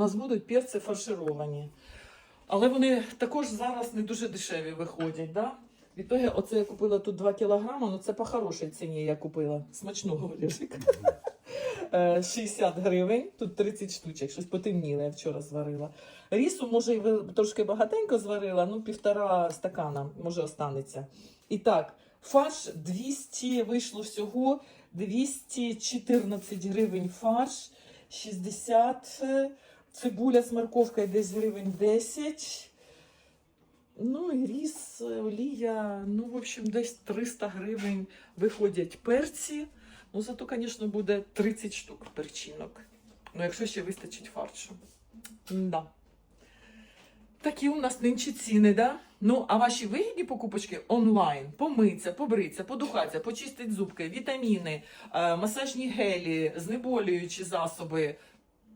нас будуть перці фаршировані. Але вони також зараз не дуже дешеві виходять. Да? Відтоді, оце я купила тут 2 кілограми, ну це по хорошій ціні я купила. Смачного Олежик. Е, 60 гривень, тут 30 штучок, щось потемніло, я вчора зварила. Рісу, може, і трошки багатенько зварила, ну півтора стакана, може, останеться. І так, фарш 200 вийшло всього 214 гривень фарш, 60 е, цибуля з морковкою десь гривень 10. Ну і ріс, олія, ну, в общем, десь 300 гривень виходять перці. Ну, зато, звісно, буде 30 штук перчинок. Ну, якщо ще вистачить фаршу. Да. Такі у нас нинче ціни, да? Ну, а ваші вигідні покупочки онлайн, помиться, побриться, подухатися, почистить зубки, вітаміни, е, масажні гелі, знеболюючі засоби.